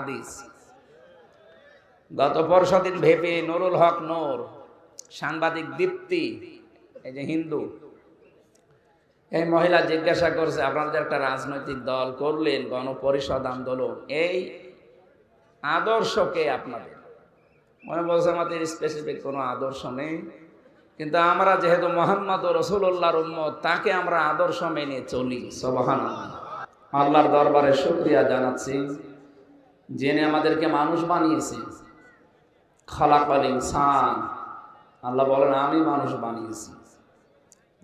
হাদিস। গত পরশু দিন ভেপে নুরুল হক নূর, সাংবাদিক দীপ্তি, এই যে হিন্দু, এই মহিলা জিজ্ঞাসা করছে আপনারা যে একটা রাজনৈতিক দল করলেন, গণপরিষদ আন্দোলন, এই আদর্শকে আপনাদের? মনে বলছে, আমাদের স্পেসিফিক কোনো আদর্শ নেই। কিন্তু আমরা যেহেতু মোহাম্মদ রসুল্লাহর উম্মত, তাকে আমরা আদর্শ মেনে চলি সবহান আল্লাহর দরবারে শুক্রিয়া জানাচ্ছি। জেনে আমাদেরকে মানুষ বানিয়েছে। খালাকাল ইনসান। আল্লাহ বলেন, আমি মানুষ বানিয়েছি।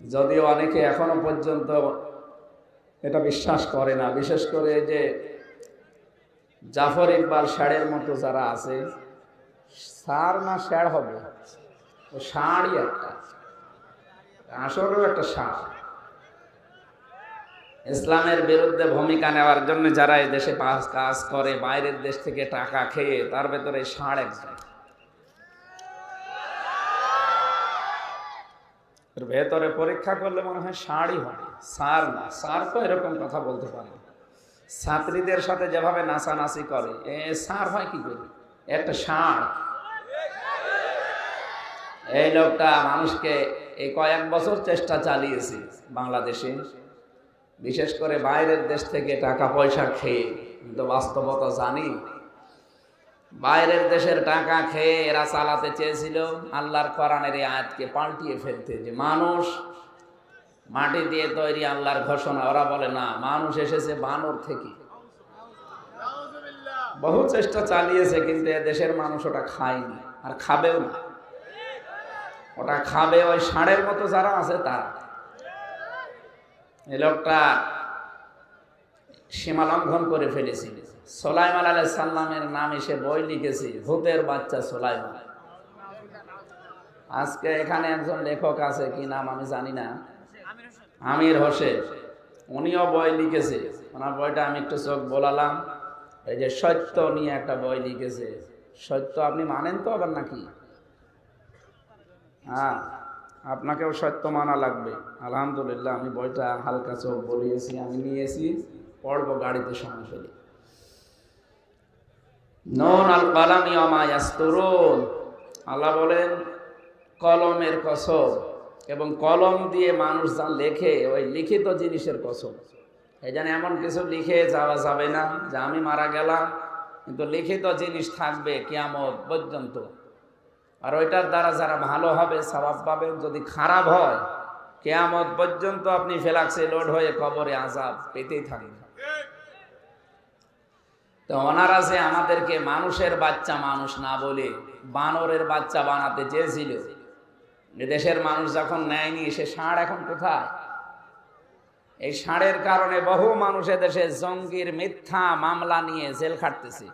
যদিও অনেকে এখনও পর্যন্ত এটা বিশ্বাস করে না। বিশেষ করে যে জাফর ইকবাল ষাঁড়ের মতো যারা আছে সার না ষাঁড় হবে? ষাঁড়ই একটা। আসলেও একটা ষাঁড়। ইসলামের বিরুদ্ধে ভূমিকা নেওয়ার জন্য যারা এই দেশে পাস কাজ করে, বাইরের দেশ থেকে টাকা খেয়ে তার ভেতরে একজন। ভেতরে পরীক্ষা করলে মনে হয় ষাঁড়ই হবে সার না সার তো এরকম কথা বলতে পারে ছাত্রীদের সাথে যেভাবে নাচানাচি করে, এ সার হয় কি করে? একটা ষাঁড়। এই লোকটা মানুষকে এই কয়েক বছর চেষ্টা চালিয়েছে বাংলাদেশে। বিশেষ করে বাইরের দেশ থেকে টাকা পয়সা খেয়ে, কিন্তু বাস্তবতা জানি। বাইরের দেশের টাকা খেয়ে এরা চালাতে চেয়েছিল, আল্লাহর কোরআনের এই আয়াতকে পাল্টিয়ে ফেলতে। যে মানুষ মাটি দিয়ে তৈরি আল্লাহর ঘোষণা, ওরা বলে, না, মানুষ এসেছে বানর থেকে। বহু চেষ্টা চালিয়েছে, কিন্তু দেশের মানুষ ওটা খায়নি, আর খাবেও না। ওটা খাবে ওই ষাঁড়ের মতো যারা আছে তারা। লোকটা সীমা লঙ্ঘন করে ফেলেছিল সোলাইমান আলাই সাল্লামের নাম এসে বই লিখেছি, ভূতের বাচ্চা সোলাইমান। আজকে এখানে একজন লেখক আছে, কি নাম আমি জানি না। আমির হোসেন। উনিও বই লিখেছে। ওনার বইটা আমি একটু চোখ বলালাম। এই যে সত্য নিয়ে একটা বই লিখেছে। সত্য আপনি মানেন তো আবার নাকি? হ্যাঁ। আপনাকেও সত্য মানা লাগবে। আলহামদুলিল্লাহ, আমি বইটা হালকা চোখ বলিয়েছি, আমি নিয়েছি, পড়ব গাড়িতে সময় ফেলে নন আল কালামি আমায়াস্তরুন আল্লাহ বলেন, কলমের কসম এবং কলম দিয়ে মানুষ যা লেখে, ওই লিখিত জিনিসের কসম। এই জন্য এমন কিছু লিখে যাওয়া যাবে না যে আমি মারা গেলাম, কিন্তু লিখিত জিনিস থাকবে কিয়ামত পর্যন্ত। আর ওইটার দ্বারা যারা ভালো হবে, স্বভাব পাবে যদি খারাপ হয়, কেয়ামত পর্যন্ত আপনি ফেলাক্সে লোড হয়ে কবরে আজাব পেতেই থাকবেন তো ওনারা যে আমাদেরকে মানুষের বাচ্চা মানুষ না বলে বানরের বাচ্চা বানাতে চেয়েছিল। দেশের মানুষ যখন নেয়নি, সে ষাঁড় এখন কোথায়? এই ষাঁড়ের কারণে বহু মানুষ দেশে জঙ্গির মিথ্যা মামলা নিয়ে জেল খাটতেছে।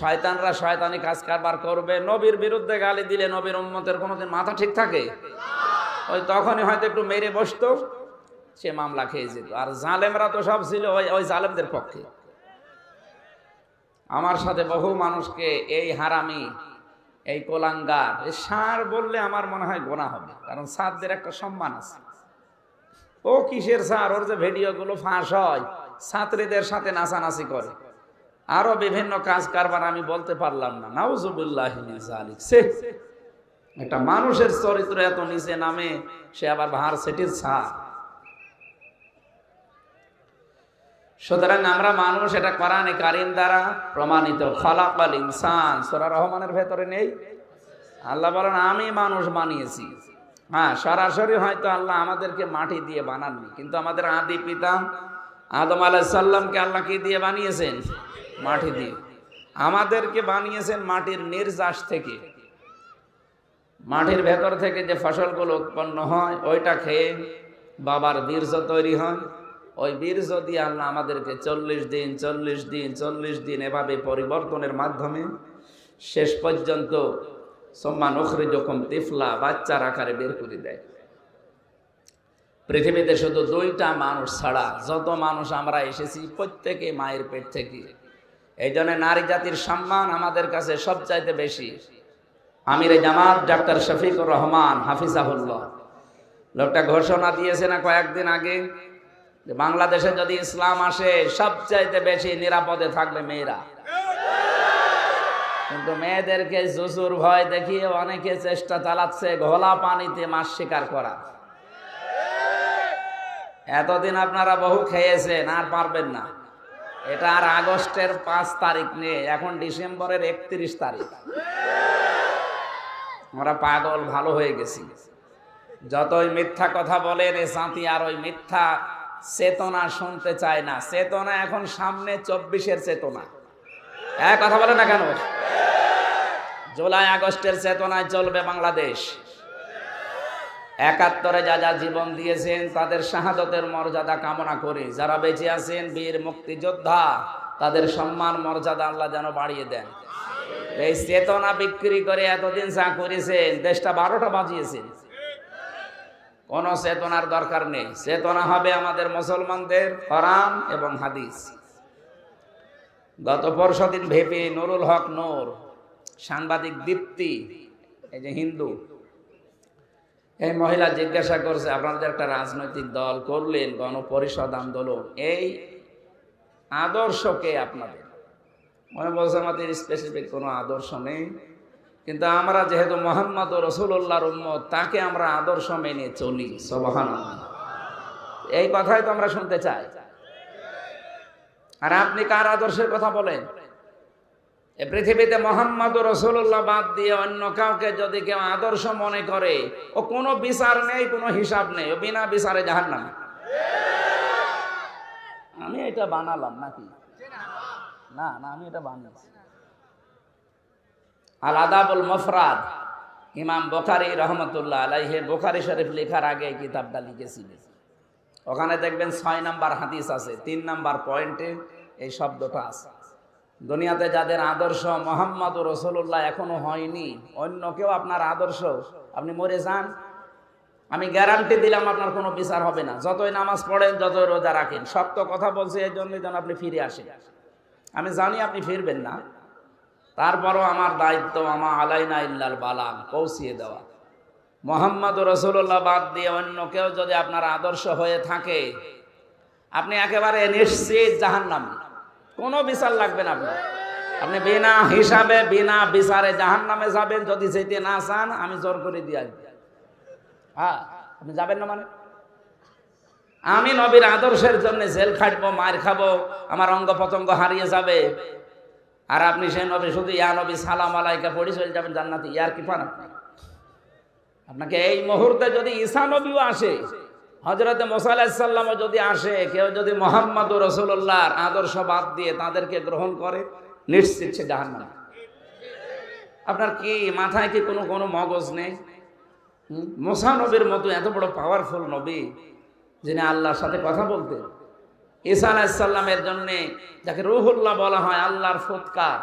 শয়তানরা শয়তানি কাজ কারবার করবে। নবীর বিরুদ্ধে গালি দিলে নবীর উম্মতের কোনোদিন মাথা ঠিক থাকে? ওই তখনই হয়তো একটু মেরে বসতো, সে মামলা খেয়ে যেত। আর জালেমরা তো সব ছিল ওই ওই জালেমদের পক্ষে। আমার সাথে বহু মানুষকে এই হারামি, এই কোলাঙ্গার এই সার বললে আমার মনে হয় গোনা হবে। কারণ সারদের একটা সম্মান আছে। ও কিসের সার? ওর যে ভিডিওগুলো ফাঁস হয়, ছাত্রীদের সাথে নাচানাচি করে। আরও বিভিন্ন কাজ কারবার আমি বলতে পারলাম না। নাউজুবিল্লাহ সে একটা মানুষের চরিত্র এত নিচে নামে, সে আবার ভার সেটির ছাড় সুতরাং আমরা মানুষ এটা কোরআনে কারিম দ্বারা প্রমাণিত। খলাকাল ইনসান। সোরা রহমানের ভেতরে নেই। আল্লাহ বলেন, আমি মানুষ বানিয়েছি। হ্যাঁ সরাসরি হয়তো আল্লাহ আমাদেরকে মাটি দিয়ে বানাননি, কিন্তু আমাদের আদি পিতা আদম আলাহ সাল্লামকে আল্লাহ কি দিয়ে বানিয়েছেন? মাটি দিয়ে। আমাদেরকে বানিয়েছেন মাটির নির্যাস থেকে। মাটির ভেতর থেকে যে ফসলগুলো উৎপন্ন হয়, ওইটা খেয়ে বাবার বীর্য তৈরি হয়। ওই বীর্য দিয়ে আল্লাহ আমাদেরকে চল্লিশ দিন চল্লিশ দিন চল্লিশ দিন এভাবে পরিবর্তনের মাধ্যমে শেষ পর্যন্ত সম্মান ওখরে যখন তিফলা বাচ্চার আকারে বের করে দেয়। পৃথিবীতে শুধু দুইটা মানুষ ছাড়া যত মানুষ আমরা এসেছি, প্রত্যেকে মায়ের পেট থেকে এই জন্য নারী জাতির সম্মান আমাদের কাছে সবচাইতে বেশি। আমির জামাত ডাক্তার শফিকুর রহমান, হাফিজাহুল্লাহ। লোকটা ঘোষণা দিয়েছে না কয়েকদিন আগে যে বাংলাদেশে যদি ইসলাম আসে, সবচাইতে বেশি নিরাপদে থাকবে মেয়েরা। কিন্তু মেয়েদেরকে জুজুর ভয় দেখিয়ে অনেকে চেষ্টা চালাচ্ছে ঘোলা পানিতে মাছ শিকার করা। এতদিন আপনারা বহু খেয়েছেন, আর পারবেন না। এটা আর আগস্টের পাঁচ তারিখ নিয়ে, এখন ডিসেম্বরের একত্রিশ তারিখ। আমরা পাগল, ভালো হয়ে গেছি। যতই মিথ্যা কথা বলেন এ জাতি আর ওই মিথ্যা চেতনা শুনতে চায় না। চেতনা এখন সামনে চব্বিশের চেতনা। এক কথা বলে না কেন? জুলাই আগস্টের চেতনায় চলবে বাংলাদেশ। একাত্তরে যা যা জীবন দিয়েছেন, তাদের শাহাদতের মর্যাদা কামনা করি। যারা বেঁচে আছেন, বীর মুক্তিযোদ্ধা, তাদের সম্মান, মর্যাদা আল্লাহ যেন বাড়িয়ে দেন। এই চেতনা বিক্রি করে এতদিন যা করেছেন, দেশটা বারোটা বাজিয়েছেন। কোন চেতনার দরকার নেই। চেতনা হবে আমাদের মুসলমানদের কোরআন এবং হাদিস। গত পরশু দিন ভেপে নুরুল হক নূর, সাংবাদিক দীপ্তি, এই যে হিন্দু এই মহিলা জিজ্ঞাসা করছে, আপনাদের একটা রাজনৈতিক দল করলেন, গণপরিষদ আন্দোলন, এই আদর্শকে আপনাদের? মনে বলছে, আমাদের স্পেসিফিক কোনো আদর্শ নেই। কিন্তু আমরা যেহেতু মোহাম্মদ রসুল্লাহর উম্মত, তাকে আমরা আদর্শ মেনে চলি সবহান এই কথাই তো আমরা শুনতে চাই। আর আপনি কার আদর্শের কথা বলেন? এ পৃথিবীতে মোহাম্মদ রসুল্লাহ বাদ দিয়ে অন্য কাউকে যদি কেউ আদর্শ মনে করে, ও কোনো বিচার নেই, কোনো হিসাব নেই, ও বিনা বিচারে জাহান না আমি এটা বানালাম নাকি? না না, আমি এটা বানিয়েছি আল আদাবুল মফরাদ, ইমাম বোখারি রহমতুল্লাহ আলাইহে, বোখারি শরীফ লেখার আগে এই কিতাবটা লিখেছিলেন। ওখানে দেখবেন ছয় নাম্বার হাদিস আছে, তিন নাম্বার পয়েন্টে এই শব্দটা আছে। দুনিয়াতে যাদের আদর্শ মোহাম্মদ রসুল্লাহ এখনও হয়নি, অন্য কেউ আপনার আদর্শ? আপনি মরে যান। আমি গ্যারান্টি দিলাম আপনার কোনো বিচার হবে না। যতই নামাজ পড়েন, যতই রোজা রাখেন, সত্য কথা বলছি এই জন্যই যেন আপনি ফিরে আসেন। আমি জানি আপনি ফিরবেন না। তারপরও আমার দায়িত্ব, আমার আলাইনা ইল্লাল বালাম পৌঁছিয়ে দেওয়া। মোহাম্মদ রসুল্লাহ বাদ দিয়ে অন্য কেউ যদি আপনার আদর্শ হয়ে থাকে, আপনি একেবারে নিশ্চিত জাহান্নাম। কোনো বিচার লাগবে না আপনার। আপনি বিনা হিসাবে, বিনা বিচারে জাহান নামে যাবেন, যদি যেতে না চান, আমি জোর করে দিয়ে আসব। হ্যাঁ আপনি যাবেন না মানে? আমি নবীর আদর্শের জন্য জেল খাটবো, মার খাব, আমার অঙ্গ পতঙ্গ হারিয়ে যাবে। আর আপনি সেই নবী, শুধু ইয়া নবী, সালাম আলাইকা পড়ি চলে যাবেন জান্নাতি, ইয়ার কি পান আপনাকে এই মুহূর্তে যদি ঈসা নবীও আসে হজরতে মোসাল্লামও যদি আসে, কেউ যদি মোহাম্মদ রসুল্লাহর আদর্শ বাদ দিয়ে তাদেরকে গ্রহণ করে, নিশ্চিত সে জাহান্নাম। আপনার কি মাথায় কি কোনো কোনো মগজ নেই? মোসা নবীর মতো এত বড় পাওয়ারফুল নবী, যিনি আল্লাহর সাথে কথা বলতেন। ঈসা আলাহিসাল্লামের জন্যে যাকে রুহুল্লাহ বলা হয় আল্লাহর ফুৎকার,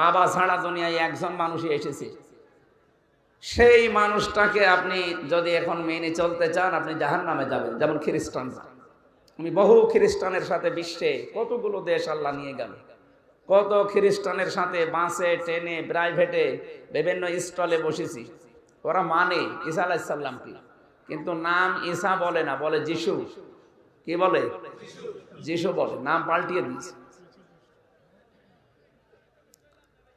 বাবা ছাড়া দুনিয়ায় একজন মানুষই এসেছে। সেই মানুষটাকে আপনি যদি এখন মেনে চলতে চান, আপনি জাহান নামে যাবেন, যেমন খ্রিস্টান আমি বহু খ্রিস্টানের সাথে বিশ্বে কতগুলো দেশ আল্লাহ নিয়ে গেল। কত খ্রিস্টানের সাথে বাসে, ট্রেনে, প্রাইভেটে, বিভিন্ন স্টলে বসেছি। ওরা মানে ঈসা আলাহিসাল্লামকে কিন্তু নাম ঈসা বলে না, বলে যিশু। কি বলে? যিশু বলে, নাম পাল্টিয়ে দিয়েছে।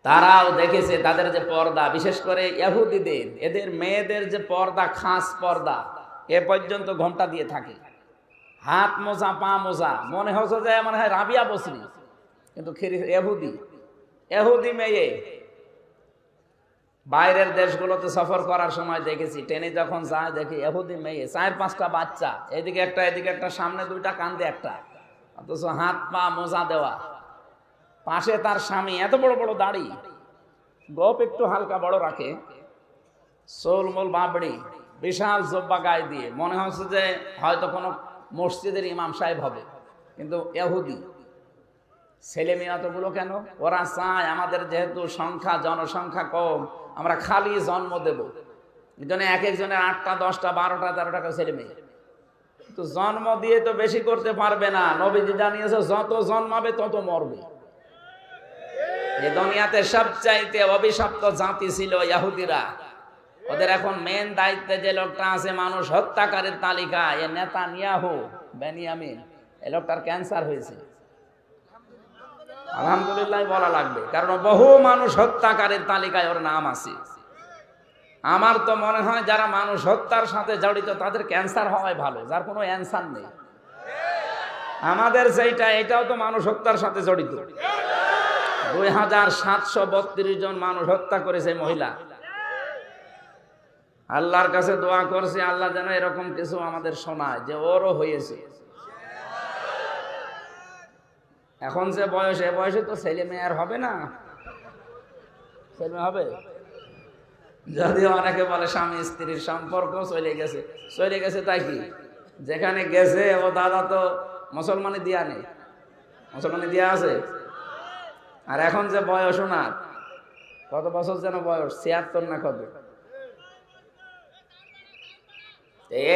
তারাও দেখেছে তাদের যে পর্দা, বিশেষ করে ইহুদিদের, এদের মেয়েদের যে পর্দা, খাস পর্দা, এ পর্যন্ত ঘণ্টা দিয়ে থাকে। হাত মোজা, পা মোজা, মনে হচ্ছে যে মনে হয় রাবিয়া বসরি, কিন্তু এহুদি এহুদি মেয়ে। বাইরের দেশগুলোতে সফর করার সময় দেখেছি, ট্রেনে যখন যায় দেখি এহুদি মেয়ে, চার পাঁচটা বাচ্চা, এদিকে একটা এদিকে একটা, সামনে দুইটা কান্দে একটা, অথচ হাত, পা, মোজা দেওয়া। পাশে তার স্বামী, এত বড় বড় দাড়ি। গপ একটু হালকা বড় রাখে। সোলমোল বাবড়ি, বিশাল জব্বা গায়ে দিয়ে। মনে হচ্ছে যে হয়তো কোনো মসজিদের ইমাম সাহেব হবে। কিন্তু এহুদি, ছেলে মেয়ে অতগুলো কেন? ওরা চায় আমাদের যেহেতু সংখ্যা, জনসংখ্যা কম, আমরা খালি জন্ম দেব। এই জন্য এক একজনের আটটা, দশটা, বারোটা, তেরোটা ছেলে মেয়ে। তো জন্ম দিয়ে তো বেশি করতে পারবে না। নবীজি জানিয়েছে, যত জন্মাবে তত মরবে। এই দুনিয়াতে সবচাইতে অভিশপ্ত জাতি ছিল ইয়াহুদিরা। ওদের এখন মেন দায়িত্বে যে লোকটা আছে, মানুষ হত্যাকারীর তালিকা, এ নেতা নিয়াহু বেনিয়ামিন। এই লোকটার ক্যান্সার হয়েছে। আলহামদুলিল্লাহ বলা লাগবে, কারণ বহু মানুষ হত্যাকারীর তালিকায় ওর নাম আছে। আমার তো মনে হয় যারা মানুষ হত্যার সাথে জড়িত, তাদের ক্যান্সার হওয়াই ভালো, যার কোনো অ্যান্সার নেই। আমাদের যেটা এটাও তো মানুষ হত্যার সাথে জড়িত। দুই হাজার সাতশো বত্রিশ জন মানুষ হত্যা করেছে মহিলা। আল্লাহর কাছে দোয়া করছি, আল্লাহ যেন এরকম কিছু আমাদের শোনায়, যে ওরও হয়েছে। এখন যে বয়স, এ বয়সে তো ছেলে মেয়ে আর হবে না। ছেলে হবে? যদিও অনেকে বলে স্বামী স্ত্রীর সম্পর্ক চলে গেছে। চলে গেছে তাই কি? যেখানে গেছে, ও দাদা তো মুসলমানি দিয়া নেই। মুসলমানি দিয়া আছে? আর এখন যে বয়স ওনার কত বছর যেন বয়স? ছিয়াত্তর না কত?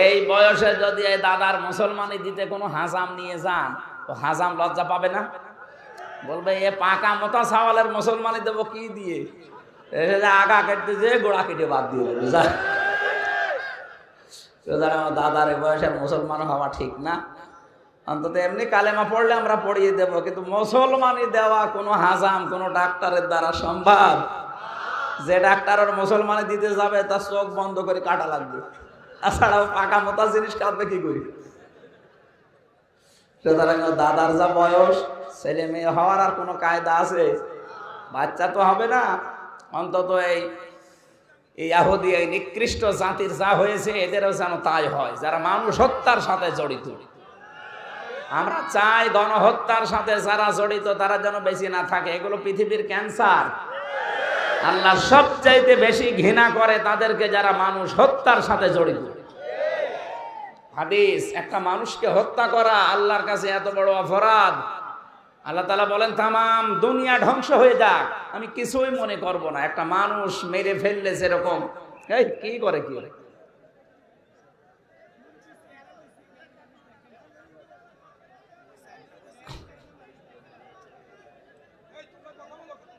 এই বয়সে যদি এই দাদার মুসলমানি দিতে কোনো হাজাম নিয়ে যান, তো হাজাম লজ্জা পাবে না? বলবে, এ পাকা মতা সাওয়ালের মুসলমানি দেবো কি দিয়ে? আগা কেটে যে গোড়া কেটে বাদ দিয়ে দেবে। দাদার বয়সের মুসলমান হওয়া ঠিক না অন্তত এমনি কালেমা পড়লে আমরা পড়িয়ে দেব, কিন্তু মুসলমানি দেওয়া কোনো হাজাম, কোনো ডাক্তারের দ্বারা সম্ভব। যে ডাক্তার ওর মুসলমানি দিতে যাবে, তার চোখ বন্ধ করে কাটা লাগবে। তাছাড়াও পাকা মোতা জিনিস কাটবে কি করি? সুতরাং দাদার যা বয়স, ছেলে মেয়ে হওয়ার আর কোনো কায়দা আছে? বাচ্চা তো হবে না। অন্তত এই এই আহদি, এই নিকৃষ্ট জাতির যা হয়েছে, এদেরও যেন তাই হয়, যারা মানুষ হত্যার সাথে জড়িত। আমরা চাই গণহত্যার সাথে যারা জড়িত, তারা যেন বেশি না থাকে। এগুলো পৃথিবীর ক্যান্সার। আল্লাহ সবচাইতে বেশি ঘৃণা করে তাদেরকে যারা মানুষ হত্যার সাথে জড়িত। হাদিস, একটা মানুষকে হত্যা করা আল্লাহর কাছে এত বড় অপরাধ। আল্লাহ তালা বলেন, তামাম, দুনিয়া ধ্বংস হয়ে যাক। আমি কিছুই মনে করব না। একটা মানুষ মেরে ফেললে সেরকম। এই, কি করে কি করে?